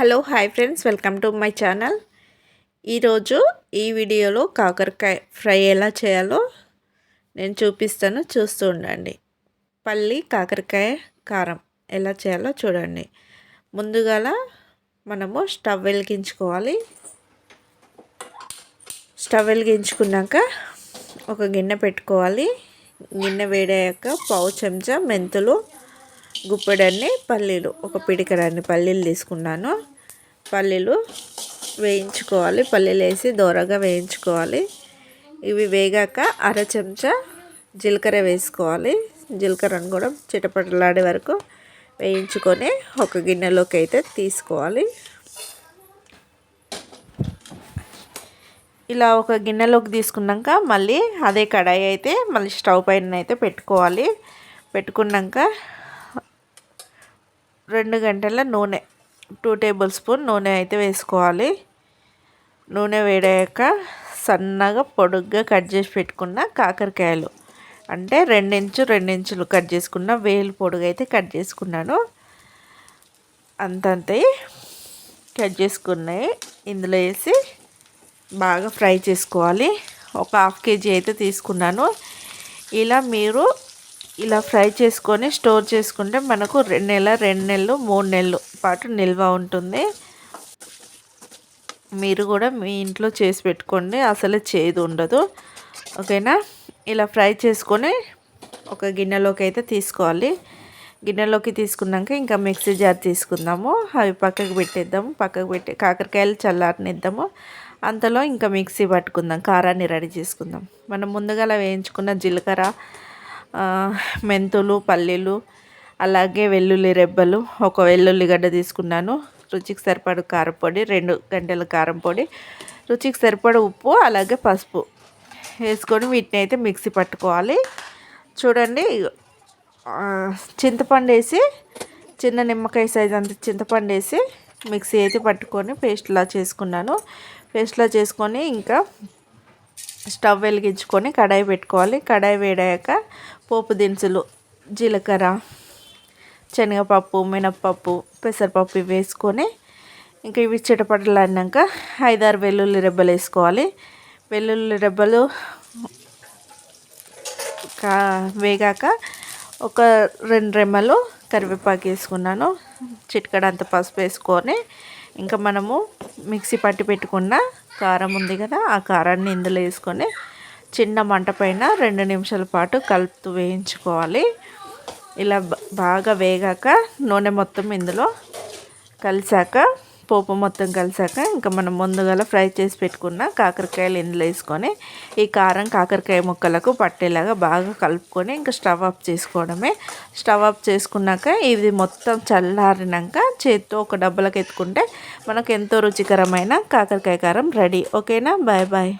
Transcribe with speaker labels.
Speaker 1: Hello hi friends. Welcome to my channel. ఈరోజు ఈ వీడియోలో కాకరకాయ ఫ్రై ఎలా చేయాలో నేను చూపిస్తాను. చూస్తూ ఉండండి. పల్లి కాకరకాయ కారం ఎలా చేయాలో చూడండి. ముందుగాల మనము స్టవ్ వెలిగించుకోవాలి. స్టవ్ వెలిగించుకున్నాక ఒక గిన్నె పెట్టుకోవాలి. గిన్నె వేడాక పావు చెంచా మెంతులు గుప్పెడన్ని పల్లీలు ఒక పిడికడన్ని పల్లీలు తీసుకున్నాను. పల్లీలు వేయించుకోవాలి. పల్లీలు వేసి దోరగా వేయించుకోవాలి. ఇవి వేగాక అర చెంచా జీలకర్ర వేసుకోవాలి. జీలకర్రను కూడా చిటపటలాడే వరకు వేయించుకొని ఒక గిన్నెలోకి అయితే తీసుకోవాలి. ఇలా ఒక గిన్నెలోకి తీసుకున్నాక మళ్ళీ అదే కడాయి అయితే మళ్ళీ స్టవ్ పైన అయితే పెట్టుకోవాలి. పెట్టుకున్నాక రెండు గంటల నూనె టూ టేబుల్ స్పూన్ నూనె అయితే వేసుకోవాలి. నూనె వేడాక సన్నగా పొడుగ్గా కట్ చేసి పెట్టుకున్న కాకరకాయలు. అంటే రెండించు రెండించులు కట్ చేసుకున్న వేలు పొడుగు అయితే కట్ చేసుకున్నాను. అంతంతే కట్ చేసుకున్నాయి. ఇందులో వేసి బాగా ఫ్రై చేసుకోవాలి. ఒక హాఫ్ కేజీ అయితే తీసుకున్నాను. ఇలా మీరు ఇలా ఫ్రై చేసుకొని స్టోర్ చేసుకుంటే మనకు రెండు నెల రెండు నెలలు మూడు నెలలు పాటు నిల్వ ఉంటుంది. మీరు కూడా మీ ఇంట్లో చేసి పెట్టుకోండి అసలు చేదు ఉండదు. ఓకేనా? ఇలా ఫ్రై చేసుకొని ఒక గిన్నెలోకి అయితే తీసుకోవాలి. గిన్నెలోకి తీసుకున్నాక ఇంకా మిక్సీ జార్ తీసుకుందాము. అవి పక్కకు పెట్టేద్దాము పక్కకు పెట్టి కాకరకాయలు చల్లారనిద్దాము. అంతలో ఇంకా మిక్సీ పట్టుకుందాం కారాన్ని రెడీ చేసుకుందాం. మనం ముందుగా వేయించుకున్న జీలకర్ర మెంతులు పల్లీలు అలాగే వెల్లుల్లి రెబ్బలు ఒక వెల్లుల్లిగడ్డ తీసుకున్నాను. రుచికి సరిపడు కారపొడి రెండు గంటల కారం పొడి రుచికి సరిపడ ఉప్పు అలాగే పసుపు వేసుకొని వీటిని అయితే మిక్సీ పట్టుకోవాలి. చూడండి చింతపండు వేసి చిన్న నిమ్మకాయ సైజ్ అంత చింతపండు వేసి మిక్సీ అయితే పట్టుకొని పేస్ట్లా చేసుకున్నాను. పేస్ట్లా చేసుకొని ఇంకా స్టవ్ వెలిగించుకొని కడాయి పెట్టుకోవాలి. కడాయి వేడాక పోపు దినుసులు జీలకర్ర శనగపప్పు మినప్పప్పు పెసరపప్పు ఇవి వేసుకొని ఇంకా ఇవి చిటపటలాడినాక ఐదారు వెల్లుల్లి రెబ్బలు వేసుకోవాలి. వెల్లుల్లి రెబ్బలు కా వేగాక ఒక రెండు రెమ్మలు కరివేపాకు వేసుకున్నాను. చిటికడంత పసుపు వేసుకొని ఇంకా మనము మిక్సీ పట్టి పెట్టుకున్న కారం ఉంది కదా ఆ కారాన్ని ఇందులో వేసుకొని చిన్న మంట పైన రెండు నిమిషాల పాటు కలుపుతూ వేయించుకోవాలి. ఇలా బాగా వేగాక నూనె మొత్తం ఇందులో కలిసాక పోపు మొత్తం కలిసాక ఇంకా మనం ముందుగా ఫ్రై చేసి పెట్టుకున్న కాకరకాయలు ఇందులో వేసుకొని ఈ కారం కాకరకాయ ముక్కలకు పట్టేలాగా బాగా కలుపుకొని ఇంకా స్టవ్ ఆఫ్ చేసుకోవడమే. స్టవ్ ఆఫ్ చేసుకున్నాక ఇది మొత్తం చల్లారినాక చేత్తో ఒక డబ్బలకు ఎత్తుకుంటే మనకు ఎంతో రుచికరమైన కాకరకాయ కారం రెడీ. ఓకేనా? Bye bye.